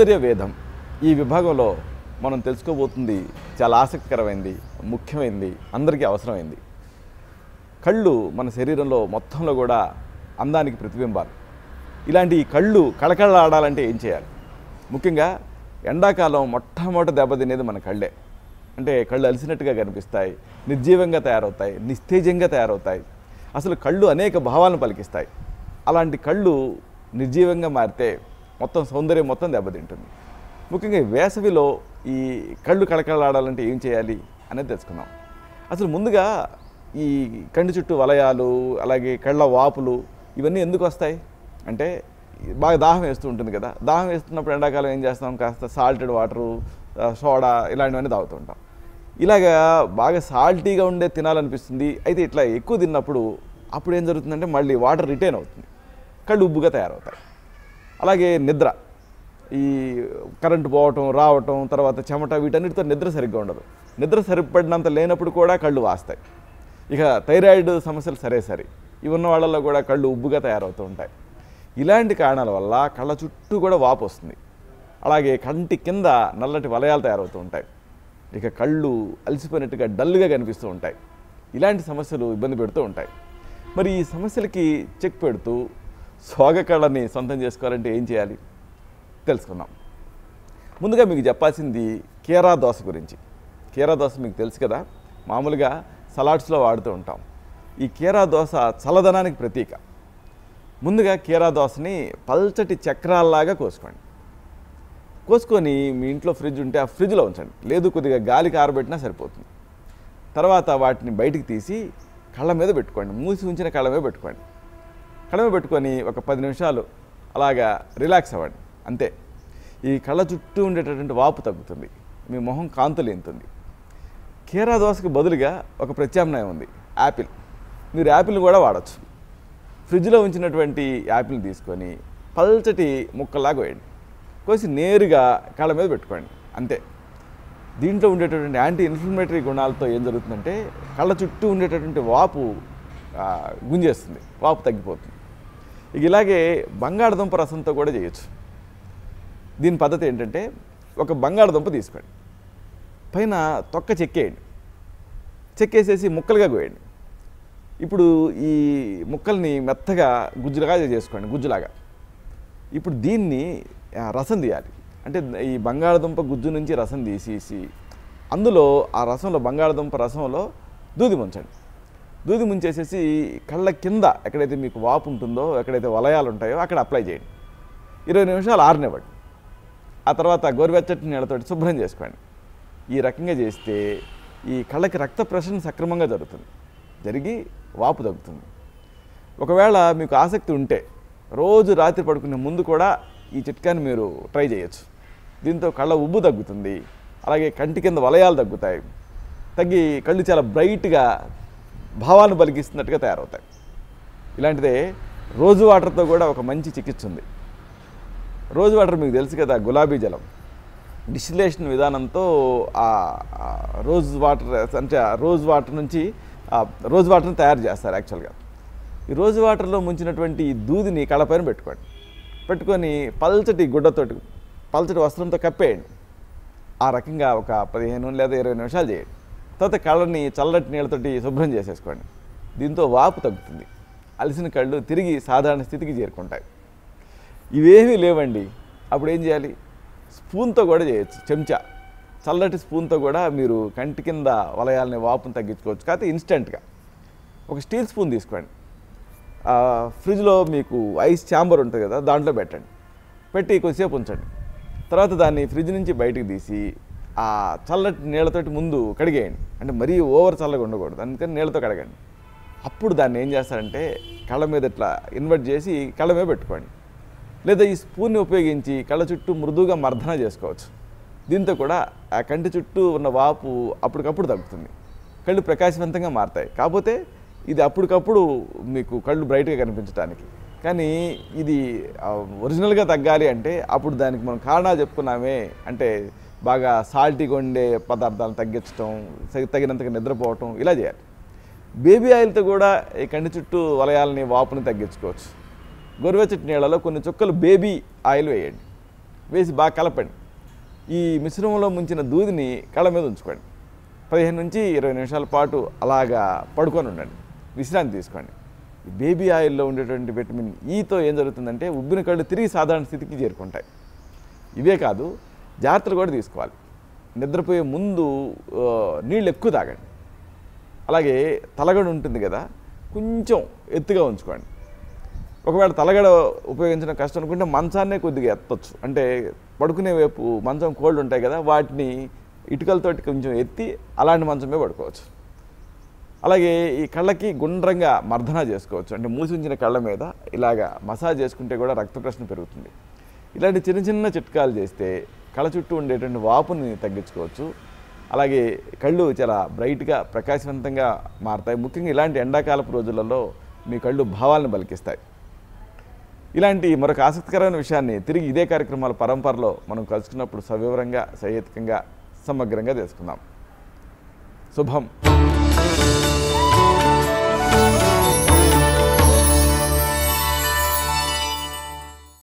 సౌందర్య వేదం ఈ విభాగంలో మనం తెలుసుకోబోతుంది చాలా ఆసక్తికరమైంది ముఖ్యమైనది అందరికీ అవసరమైంది. కళ్ళు మన శరీరంలో మొత్తంలో కూడా అందానికి ప్రతిబింబాలు. ఇలాంటి కళ్ళు కళకళలాడాలంటే ఏం చేయాలి? ముఖ్యంగా ఎండాకాలం మొట్టమొదటి దెబ్బతినేది మన కళ్ళే. అంటే కళ్ళు అలసినట్టుగా కనిపిస్తాయి నిర్జీవంగా తయారవుతాయి నిస్తేజంగా తయారవుతాయి. అసలు కళ్ళు అనేక భావాలను పలికిస్తాయి. అలాంటి కళ్ళు నిర్జీవంగా మారితే మొత్తం సౌందర్యం మొత్తం దెబ్బతింటుంది. ముఖ్యంగా వేసవిలో ఈ కళ్ళు కళకళలాడాలంటే ఏం చేయాలి అనేది తెలుసుకున్నాం. అసలు ముందుగా ఈ కంటి చుట్టూ వలయాలు అలాగే కళ్ళ వాపులు ఇవన్నీ ఎందుకు వస్తాయి? అంటే బాగా దాహం వేస్తూ ఉంటుంది కదా దాహం వేస్తున్నప్పుడు ఎండాకాలం ఏం చేస్తాం? కాస్త సాల్టెడ్ వాటరు సోడా ఇలాంటివన్నీ తాగుతూ ఉంటాం. ఇలాగా బాగా సాల్టీగా ఉండే తినాలనిపిస్తుంది. అయితే ఇట్లా ఎక్కువ తిన్నప్పుడు అప్పుడు ఏం జరుగుతుందంటే మళ్ళీ వాటర్ రిటైన్ అవుతుంది. కళ్ళు ఉబ్బుగా తయారవుతాయి. అలాగే నిద్ర. ఈ కరెంటు పోవటం రావటం తర్వాత చెమట వీటన్నిటితో నిద్ర సరిగ్గా ఉండదు. నిద్ర సరిపడినంత లేనప్పుడు కూడా కళ్ళు వాస్తాయి. ఇక థైరాయిడ్ సమస్యలు సరే సరే. ఇవి ఉన్న వాళ్ళల్లో కూడా కళ్ళు ఉబ్బుగా తయారవుతూ ఉంటాయి. ఇలాంటి కారణాల వల్ల కళ్ళ చుట్టూ కూడా వాపు వస్తుంది. అలాగే కంటి కింద నల్లటి వలయాలు తయారవుతూ ఉంటాయి. ఇక కళ్ళు అలసిపోయినట్టుగా డల్గా కనిపిస్తూ ఉంటాయి. ఇలాంటి సమస్యలు ఇబ్బంది పెడుతూ ఉంటాయి. మరి ఈ సమస్యలకి చెక్ పెడుతూ సోగ కళని సొంతం చేసుకోవాలంటే ఏం చేయాలి? తెలుసుకుందాం. ముందుగా మీకు చెప్పాల్సింది కీరా దోశ గురించి. కీరా దోశ మీకు తెలుసు కదా? మామూలుగా సలాడ్స్లో వాడుతూ ఉంటాం. ఈ కీరా దోశ చల్లదనానికి ప్రతీక. ముందుగా కీరా దోశని పల్చటి చక్రాల్లాగా కోసుకోండి. కోసుకొని మీ ఇంట్లో ఫ్రిడ్జ్ ఉంటే ఆ ఫ్రిడ్జ్లో ఉంచండి. లేదు కొద్దిగా గాలికి ఆరబెట్టినా సరిపోతుంది. తర్వాత వాటిని బయటికి తీసి కళ్ళ మీద పెట్టుకోండి. మూసి ఉంచిన కళ్ళ మీద పెట్టుకోండి. కళ్ళ పెట్టుకొని ఒక పది నిమిషాలు అలాగా రిలాక్స్ అవ్వండి అంతే. ఈ కళ్ళ చుట్టూ ఉండేటటువంటి వాపు తగ్గుతుంది మీ మొహం కాంతులేంతుంది కీరా దోశకు బదులుగా ఒక ప్రత్యామ్నాయం ఉంది యాపిల్. మీరు యాపిల్ని కూడా వాడచ్చు. ఫ్రిడ్జ్లో ఉంచినటువంటి యాపిల్ని తీసుకొని పల్చటి ముక్కలాగా వేయండి. కోసి నేరుగా కళ్ళ మీద పెట్టుకోండి అంతే. దీంట్లో ఉండేటటువంటి యాంటీ ఇన్ఫ్లమేటరీ గుణాలతో ఏం జరుగుతుందంటే కళ్ళ చుట్టూ ఉండేటటువంటి వాపు గుంజేస్తుంది వాపు తగ్గిపోతుంది. ఇక ఇలాగే బంగాళదుంప రసంతో కూడా చేయొచ్చు. దీని పద్ధతి ఏంటంటే ఒక బంగాళదుంప తీసుకోండి. పైన తొక్క చెక్కేయండి. చెక్కేసేసి ముక్కలుగా కోయండి. ఇప్పుడు ఈ ముక్కల్ని మెత్తగా గుజ్జులాగా చేసుకోండి గుజ్జులాగా. ఇప్పుడు దీన్ని రసం తీయాలి. అంటే ఈ బంగాళదుంప గుజ్జు నుంచి రసం తీసేసి అందులో ఆ రసంలో బంగాళదుంప రసంలో దూది ముంచండి. దూది ముంచేసేసి కళ్ళ కింద ఎక్కడైతే మీకు వాపు ఉంటుందో ఎక్కడైతే వలయాలు ఉంటాయో అక్కడ అప్లై చేయండి. ఇరవై నిమిషాలు ఆరినివ్వండి. ఆ తర్వాత గోరువెచ్చటి నీళ్ళతోటి శుభ్రం చేసుకోండి. ఈ రకంగా చేస్తే ఈ కళ్ళకి రక్త ప్రసరణ సక్రమంగా జరుగుతుంది. జరిగి వాపు తగ్గుతుంది. ఒకవేళ మీకు ఆసక్తి ఉంటే రోజు రాత్రి పడుకునే ముందు కూడా ఈ చిట్కాని మీరు ట్రై చేయొచ్చు. దీంతో కళ్ళ ఉబ్బు తగ్గుతుంది. అలాగే కంటి కింద వలయాలు తగ్గుతాయి. తగ్గి కళ్ళు చాలా బ్రైట్గా భావాన్ని బలిగిస్తున్నట్టుగా తయారవుతాయి. ఇలాంటిదే రోజు వాటర్తో కూడా ఒక మంచి చికిత్స ఉంది. రోజు వాటర్ మీకు తెలుసు కదా గులాబీ జలం. డిస్టిలేషన్ విధానంతో ఆ రోజ్ వాటర్ అంటే రోజ్ వాటర్ నుంచి రోజు రోజ్ వాటర్ని తయారు చేస్తారు యాక్చువల్గా. ఈ రోజ్ వాటర్లో ముంచినటువంటి ఈ దూదిని కళ్ళపైన పెట్టుకోండి. పెట్టుకొని పల్చటి గుడ్డతోటి పల్చటి వస్త్రంతో కప్పేయండి. ఆ రకంగా ఒక పదిహేను లేదా ఇరవై నిమిషాలు చేయండి. తర్వాత కళ్ళని చల్లటి నీళ్ళతోటి శుభ్రం చేసేసుకోండి. దీంతో వాపు తగ్గుతుంది. అలసిన కళ్ళు తిరిగి సాధారణ స్థితికి చేరుకుంటాయి. ఇవేమీ లేవండి. అప్పుడు ఏం చేయాలి? స్పూన్తో కూడా చేయొచ్చు. చెంచా. చల్లటి స్పూన్తో కూడా మీరు కంటి కింద వలయాలని వాపును తగ్గించుకోవచ్చు. కాకపోతే ఇన్స్టెంట్గా. ఒక స్టీల్ స్పూన్ తీసుకోండి. ఫ్రిడ్జ్లో మీకు ఐస్ ఛాంబర్ ఉంటుంది కదా దాంట్లో పెట్టండి. పెట్టి కొద్దిసేపు ఉంచండి. తర్వాత దాన్ని ఫ్రిడ్జ్ నుంచి బయటకు తీసి ఆ చల్లటి నీళ్ళతోటి ముందు కడిగేయండి. అంటే మరీ ఓవర్ చల్లగా ఉండకూడదు. అందుకని నీళ్ళతో కడగండి. అప్పుడు దాన్ని ఏం చేస్తారంటే కళ్ళ మీద ఇట్లా ఇన్వర్ట్ చేసి కళ్ళ మీద పెట్టుకోండి. లేదా ఈ స్పూన్ని ఉపయోగించి కళ్ళ చుట్టూ మృదువుగా మర్దన చేసుకోవచ్చు. దీంతో కూడా ఆ కంటి చుట్టూ ఉన్న వాపు అప్పటికప్పుడు తగ్గుతుంది. కళ్ళు ప్రకాశవంతంగా మారతాయి. కాకపోతే ఇది అప్పటికప్పుడు మీకు కళ్ళు బ్రైట్గా కనిపించడానికి కానీ ఇది ఒరిజినల్గా తగ్గాలి అంటే అప్పుడు దానికి మనం కారణాలు చెప్పుకున్నామే అంటే బాగా సాల్టీగా ఉండే పదార్థాలను తగ్గించడం తగినంతగా నిద్రపోవటం ఇలా చేయాలి. బేబీ ఆయిల్తో కూడా ఈ కంటి చుట్టూ వలయాలని వాపుని తగ్గించుకోవచ్చు. గోరువెచ్చటి నీళ్ళలో కొన్ని చుక్కలు బేబీ ఆయిల్ వేయండి. వేసి బాగా కలపండి. ఈ మిశ్రమంలో ముంచిన దూదిని కళ్ళ మీద ఉంచుకోండి. పదిహేను నుంచి ఇరవై నిమిషాల పాటు అలాగా పడుకొని ఉండండి. విశ్రాంతి తీసుకోండి. బేబీ ఆయిల్లో ఉండేటువంటి విటమిన్ e ఈతో ఏం జరుగుతుందంటే ఉబ్బిన కళ్ళు తిరిగి సాధారణ స్థితికి చేరుకుంటాయి. ఇవే కాదు జాగ్రత్తలు కూడా తీసుకోవాలి. నిద్రపోయే ముందు నీళ్ళు ఎక్కువ తాగండి. అలాగే తలగడ ఉంటుంది కదా కొంచెం ఎత్తుగా ఉంచుకోండి. ఒకవేళ తలగడ ఉపయోగించడం కష్టం అనుకుంటే మంచాన్నే కొద్దిగా ఎత్తొచ్చు. అంటే పడుకునే వైపు మంచం కోళ్ళు ఉంటాయి కదా వాటిని ఇటుకలతోటి కొంచెం ఎత్తి అలాంటి మంచమే పడుకోవచ్చు. అలాగే ఈ కళ్ళకి గుండ్రంగా మర్దన చేసుకోవచ్చు. అంటే మూసి ఉంచిన కళ్ళ మీద ఇలాగా మసాజ్ చేసుకుంటే కూడా రక్త ప్రశ్న పెరుగుతుంది. ఇలాంటి చిన్న చిన్న చిట్కాలు చేస్తే కళ్ళ చుట్టూ ఉండేటువంటి వాపుని తగ్గించుకోవచ్చు. అలాగే కళ్ళు చాలా బ్రైట్గా ప్రకాశవంతంగా మారతాయి. ముఖ్యంగా ఇలాంటి ఎండాకాలపు రోజులలో మీ కళ్ళు భావాలను బలికిస్తాయి. ఇలాంటి మరొక ఆసక్తికరమైన విషయాన్ని తిరిగి ఇదే కార్యక్రమాల పరంపరలో మనం కలుసుకున్నప్పుడు సవివరంగా సహేతుకంగా సమగ్రంగా తెలుసుకుందాం. శుభం.